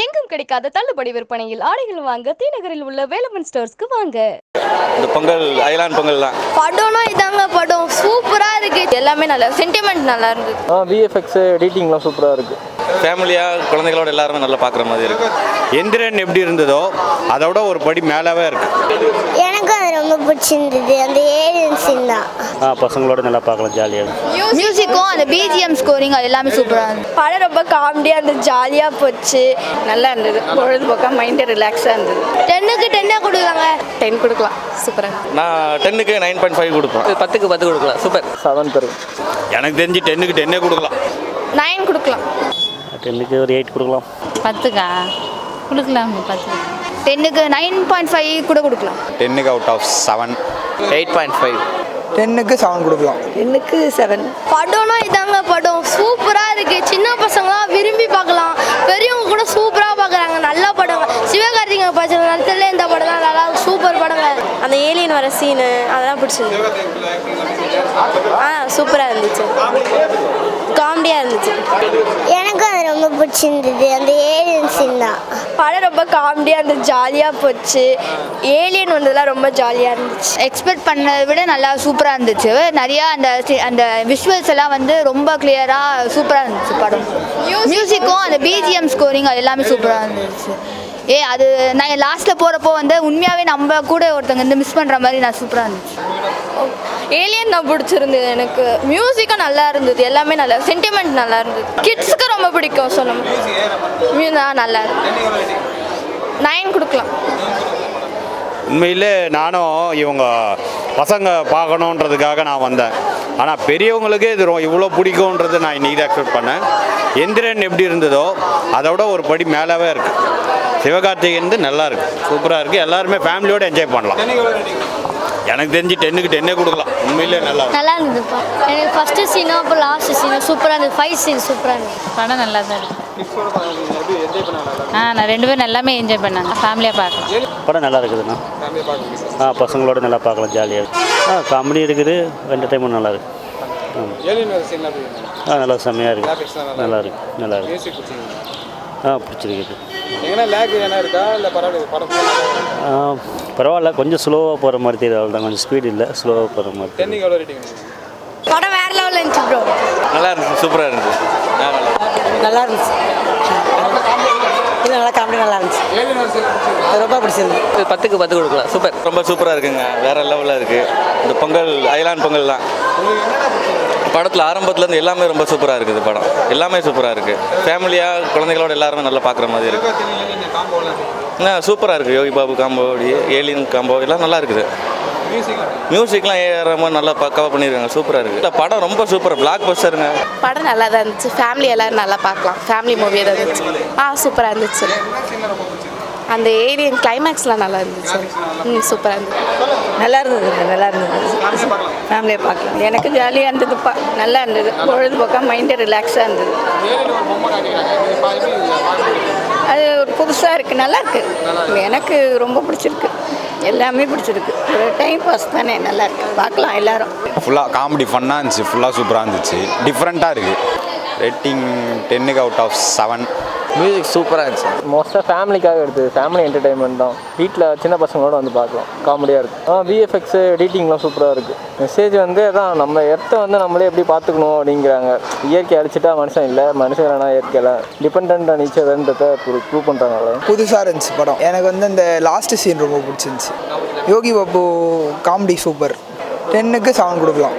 எங்கும் கிடைக்காத தள்ளுபடி விற்பனையில் ஆடைகள் வாங்க தீநகரில் உள்ள வேலவன் ஸ்டோர்ஸ்க்கு வாங்க. இந்த பொங்கல் ஐலாண்ட் பொங்கல் தான் படம்னா இதாங்க படம். சூப்பராக இருக்கு. எல்லாமே நல்லா சென்டிமெண்ட் நல்லா இருந்தது. ஆ விஎஃப்எக்ஸ் எடிட்டிங்லாம் சூப்பராக இருக்குது ஃபேமிலியாக குழந்தைகளோட எல்லாருமே நல்லா பார்க்குற மாதிரி இருக்கு. எந்திரன் எப்படி இருந்ததோ அதோட ஒரு படி மேலவே இருக்கு. ரொம்ப பிடிச்சிருந்தது. அந்த ஏலியன் சீன் தான். பசங்களோட நல்லா பார்க்கலாம் ஜாலியாக மியூசிக்கும் அந்த பிஜிஎம் ஸ்கோரிங் அது எல்லாமே சூப்பராக இருந்தது. படம் ரொம்ப காமெடியாக இருந்தது ஜாலியாக போச்சு. நல்லா இருந்தது. பொழுதுபோக்காக மைண்டு ரிலாக்ஸாக இருந்தது. டென்னுக்கு டென்னே கொடுக்குறாங்க. டென் கொடுக்கலாம். சூப்பராக நான் டென்னுக்கு நைன் பாயிண்ட் ஃபைவ் கொடுப்பேன். பத்துக்கு பத்து கொடுக்கலாம். சூப்பர் செவன் தரும் எனக்கு தெரிஞ்சு டென்னுக்கு டென்னே கொடுக்கலாம். நைன் கொடுக்கலாம். டென்னுக்கு ஒரு எயிட் கொடுக்கலாம். பத்துக்கா? கொடுக்கலாம் பத்து. டென்னுக்கு நைன் பாயிண்ட் ஃபைவ் கூட கொடுக்கலாம். டென்னுக்கு out of seven eight point five டென்னுக்கு செவன் கொடுக்கலாம். டென்னுக்கு செவன் படம்னா இதாங்க படம். சூப்பராக இருக்கு. சின்ன பசங்களாம் விரும்பி பார்க்கலாம். பெரியவங்க கூட சூப்பராக பார்க்குறாங்க. நல்ல படம் சிவகார்த்திகேயன் பச்சை நடத்துல இந்த படம் தான் நல்லா சூப்பர் படங்க. அந்த ஏலியன் வர சீனு அதெல்லாம் பிடிச்சிருந்தது ஆ சூப்பராக இருந்துச்சு. காமெடியாக இருந்துச்சு. பிடிச்சிருந்தது. அந்த ஏலியன் சீன் தான். படம் ரொம்ப காமெடியாக இருந்தது ஜாலியாக போச்சு. ஏலியன் வந்ததுலாம் ரொம்ப ஜாலியாக இருந்துச்சு. எக்ஸ்பெக்ட் பண்ணதை விட நல்லா சூப்பராக இருந்துச்சு. நிறையா அந்த அந்த விஷுவல்ஸ் எல்லாம் வந்து ரொம்ப கிளியராக சூப்பராக இருந்துச்சு படம். மியூசிக்கும் அந்த பிஜிஎம் ஸ்கோரிங் அது எல்லாமே சூப்பராக இருந்துச்சு. ஏ அது நான் லாஸ்ட்டில் போகிறப்போ வந்து உண்மையாகவே நம்ம கூட ஒருத்தங்க வந்து மிஸ் பண்ணுற மாதிரி நான் சூப்பராக இருந்துச்சு. ஏலியன் தான் பிடிச்சிருந்தது எனக்கு. மியூசிக்கும் நல்லா இருந்தது. எல்லாமே நல்லா சென்டிமெண்ட் நல்லா இருந்தது. கிட்ஸுக்கு ரொம்ப பிடிக்கும் சொல்லணும் நல்லா இருக்கு நைன் கொடுக்கலாம். உண்மையிலே நானும் இவங்க பசங்க பார்க்கணுன்றதுக்காக நான் வந்தேன். ஆனால் பெரியவங்களுக்கே இது இவ்வளோ பிடிக்கும்ன்றது நான் இன்னைக்கு தான் எக்ஸ்பெக்ட் பண்ணேன். எந்திரன் எப்படி இருந்ததோ அதோட ஒரு படி மேலவே இருக்கு. சிவகார்த்திகேயன் வந்து நல்லா இருக்கு சூப்பராக இருக்கு. எல்லாருமே ஃபேமிலியோட என்ஜாய் பண்ணலாம். எனக்கு தெரிஞ்சு டென்னுக்கு டென்னே கொடுக்கலாம். உண்மையிலே நல்லா நல்லா இருந்ததுப்பா எனக்கு ஃபஸ்ட்டு சீனும் அப்புறம் லாஸ்ட் சீனும் சூப்பராக இருந்தது. ஃபைவ் சீன் சூப்பராக இருந்தது. படம் நல்லா தான் இருக்கு. ஆ நான் ரெண்டு பேரும் எல்லாமே என்ஜாய் பண்ணாங்க ஃபேமிலியாக பார்க்கலாம் படம் நல்லா இருக்குதுண்ணா ஆ பசங்களோட நல்லா பார்க்கலாம் ஜாலியாக ஆ காமெடி இருக்குது என்டர்டைன்மெண்ட் நல்லா இருக்கு. ஆ. நல்லா செம்மையாக இருக்கு. நல்லா இருக்கு நல்லா இருக்கு. ஆ பிடிச்சிருக்குது. ஆ பரவாயில்ல கொஞ்சம் ஸ்லோவாக போகிற மாதிரி தெரியுது அவ்வளோதான் கொஞ்சம் ஸ்பீடு இல்லை ஸ்லோவாக போகிற மாதிரி தெரியுது. படம் வேற லெவலில் இருந்துச்சு ப்ரோ நல்லா இருந்துச்சு சூப்பராக இருந்துச்சு. நல்லா நல்லா இருந்துச்சு. இது நல்லா காமெடி நல்லா இருந்துச்சு. அது ரொம்ப பிடிச்சிருந்து பத்துக்கு பத்து கொடுக்கலாம் சூப்பர் ரொம்ப சூப்பராக இருக்குங்க வேற லெவலில் இருக்கு. இந்த பொங்கல் ஐலாண்ட் பொங்கல் தான் படத்தில் ஆரம்பத்துலேருந்து எல்லாமே ரொம்ப சூப்பராக இருக்குது படம். எல்லாமே சூப்பராக இருக்குது ஃபேமிலியாக குழந்தைகளோட எல்லாருமே நல்லா பார்க்குற மாதிரி இருக்குது ஆ சூப்பராக இருக்குது Yogi Babu combo alien combo எல்லாம் நல்லா இருக்குது. மியூசிக்லாம் ஏஆர் ரஹ்மான் நல்லா பக்காவாக பண்ணியிருக்காங்க சூப்பராக இருக்குது இல்லை படம் ரொம்ப சூப்பர். பிளாக் பஸ்டருங்க படம் நல்லா தான் இருந்துச்சு. ஃபேமிலி எல்லாரும் நல்லா பார்க்கலாம். ஃபேமிலி மூவி தான் இருந்துச்சு. ஆ சூப்பராக இருந்துச்சு. அந்த ஏலியன் கிளைமேக்ஸ்லாம் நல்லா இருந்துச்சு. ம் சூப்பராக இருந்துச்சு. நல்லா இருந்தது நல்லா இருந்தது. ஃபேமிலியை பார்க்கலாம் எனக்கு ஜாலியாக இருந்ததுப்பா. நல்லா இருந்தது. பொழுதுபோக்காக மைண்டு ரிலாக்ஸாக இருந்தது. அது ஒரு புதுசாக இருக்குது நல்லா இருக்கு. எனக்கு ரொம்ப பிடிச்சிருக்கு. எல்லாமே பிடிச்சிருக்கு. ஒரு டைம் பாஸ் தானே. நல்லா இருக்கு. பார்க்கலாம் எல்லாரும். ஃபுல்லாக காமெடி ஃபன்னாக இருந்துச்சு. ஃபுல்லாக சூப்பராக இருந்துச்சு. டிஃப்ரெண்ட்டாக இருக்குது ரேட்டிங் டென்னுக்கு அவுட் ஆஃப் செவன் மியூசிக் சூப்பராக இருந்துச்சு. மோஸ்ட்டாக ஃபேமிலிக்காக எடுத்தது ஃபேமிலி என்டர்டைன்மெண்ட் தான். வீட்டில் சின்ன பசங்களோட வந்து பார்க்கலாம். காமெடியாக இருக்குது ஆ விஎஃப்எக்ஸ் எடிட்டிங்லாம் சூப்பராக இருக்குது மெசேஜ் வந்து அதான் நம்ம எர்த்தை வந்து நம்மளே எப்படி பார்த்துக்கணும் அப்படிங்கிறாங்க. இயற்கை அழிச்சிட்டா மனுஷன் இல்லை மனுஷன் வேணா இயற்கையில் டிபெண்ட் ஆன் ஈச் அதர்ன்றதை ப்ரூவ் பண்ணுறாங்க புதுசாக இருந்துச்சு படம். எனக்கு வந்து இந்த லாஸ்ட் சீன் ரொம்ப பிடிச்சிருந்துச்சு. யோகி பாபு காமெடி சூப்பர் டென்னுக்கு செவன் கொடுக்கலாம்.